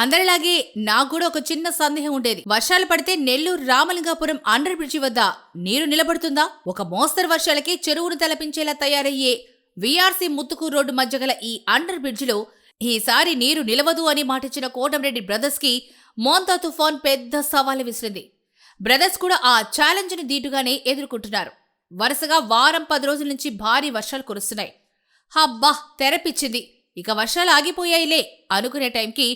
అందరిలాగే నాకు కూడా ఒక చిన్న సందేహం ఉండేది. వర్షాలు పడితే నెల్లూరు రామలింగాపురం అండర్ బ్రిడ్జి వద్ద నీరు నిలబడుతుందా? ఒక మోస్తరు వర్షాలకి చెరువును తలపించేలా తయారయ్యే వీఆర్సీ ముత్తుకు రోడ్డు మధ్య గల ఈ అండర్ బ్రిడ్జిలో ఈసారి నీరు నిలవదు అని మాటిచ్చిన కోటంరెడ్డి బ్రదర్స్కి మోంతా తుఫాన్ పెద్ద సవాలు విసిరింది. బ్రదర్స్ కూడా ఆ ఛాలెంజ్ని దీటుగానే ఎదుర్కొంటున్నారు. వరుసగా వారం పది రోజుల నుంచి భారీ వర్షాలు కురుస్తున్నాయి. హబ్బా తెరపిచ్చింది. ఇక వర్షాలు ఆగిపోయాయిలే అనుకునే టైంకి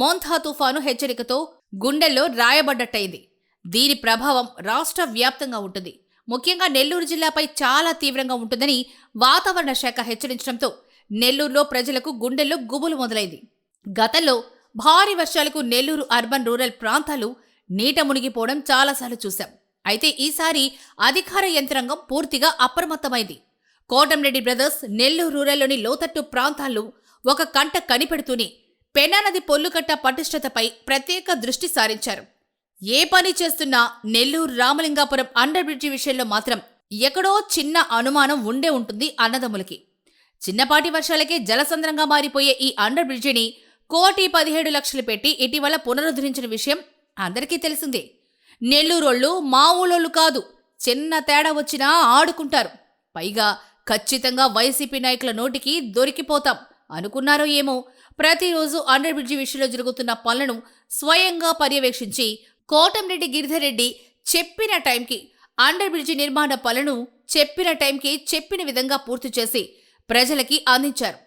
మోంథా తుఫాను హెచ్చరికతో గుండెల్లో రాయబడ్డట్టయింది. దీని ప్రభావం రాష్ట్ర వ్యాప్తంగా ఉంటుంది. ముఖ్యంగా నెల్లూరు జిల్లాపై చాలా తీవ్రంగా ఉంటుందని వాతావరణ శాఖ హెచ్చరించడంతో నెల్లూరులో ప్రజలకు గుండెల్లో గుబులు మొదలైంది. గతంలో భారీ వర్షాలకు నెల్లూరు అర్బన్ రూరల్ ప్రాంతాలు నీట మునిగిపోవడం చాలాసార్లు చూశాం. అయితే ఈసారి అధికార యంత్రాంగం పూర్తిగా అప్రమత్తమైంది. కోటంరెడ్డి బ్రదర్స్ నెల్లూరు రూరల్లోని లోతట్టు ప్రాంతాల్లో ఒక కంట కనిపెడుతూనే పెన్నానది పొల్లుకట్ట పటిష్టతపై ప్రత్యేక దృష్టి సారించారు. ఏ పని చేస్తున్నా నెల్లూరు రామలింగాపురం అండర్ బ్రిడ్జి విషయంలో మాత్రం ఎక్కడో చిన్న అనుమానం ఉండే ఉంటుంది అన్నదమ్ములకి. చిన్నపాటి వర్షాలకే జలసంద్రంగా మారిపోయే ఈ అండర్ బ్రిడ్జిని కోటి పదిహేడు లక్షలు పెట్టి ఇటీవల పునరుద్ధరించిన విషయం అందరికీ తెలిసిందే. నెల్లూరోళ్ళు మా ఊళ్ళోళ్ళు కాదు చిన్న తేడా వచ్చినా ఆడుకుంటారు. పైగా ఖచ్చితంగా వైసీపీ నాయకుల నోటికి దొరికిపోతాం. అనుకున్నారో ఏమో ప్రతిరోజు అండర్ బ్రిడ్జి విషయంలో జరుగుతున్న పనులను స్వయంగా పర్యవేక్షించి కోటంరెడ్డి గిరిధరెడ్డి చెప్పిన టైంకి అండర్ బ్రిడ్జి నిర్మాణ పనులను చెప్పిన టైంకి చెప్పిన విధంగా పూర్తి చేసి ప్రజలకి అందించారు.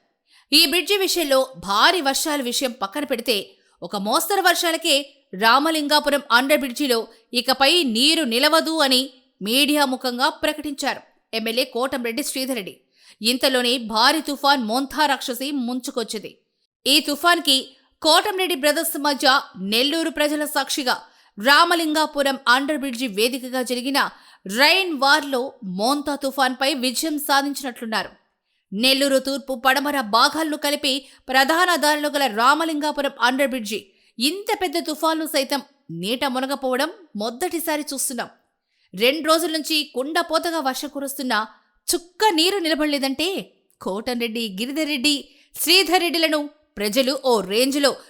ఈ బ్రిడ్జి విషయంలో భారీ వర్షాల విషయం పక్కన పెడితే ఒక మోస్తరు వర్షాలకే రామలింగాపురం అండర్ బ్రిడ్జిలో ఇకపై నీరు నిలవదు అని మీడియా ముఖంగా ప్రకటించారు. ఎమ్మెల్యే కోటంరెడ్డి శ్రీధరెడ్డి ఇంతలోనే భారీ తుఫాన్ మోంథా రాక్షసి ముంచుకొచ్చింది. ఈ తుఫాన్కి కోటంరెడ్డి బ్రదర్స్ మధ్య నెల్లూరు ప్రజల సాక్షిగా రామలింగాపురం అండర్ బ్రిడ్జి వేదికగా జరిగిన రైన్ వార్లో మోంతా తుఫాన్పై విజయం సాధించినట్లున్నారు. నెల్లూరు తూర్పు పడమర భాగాలను కలిపి ప్రధాన దారిలో గల రామలింగాపురం అండర్ బ్రిడ్జి ఇంత పెద్ద తుఫాన్లు సైతం నీట మునగపోవడం మొదటిసారి చూస్తున్నాం. రెండు రోజుల నుంచి కుండపోతగా వర్షం కురుస్తున్నా చుక్క నీరు నిలబడలేదంటే కోటంరెడ్డి గిరిధర్రెడ్డి శ్రీధర్ రెడ్డిలను ప్రజలు ఓ రేంజ్లో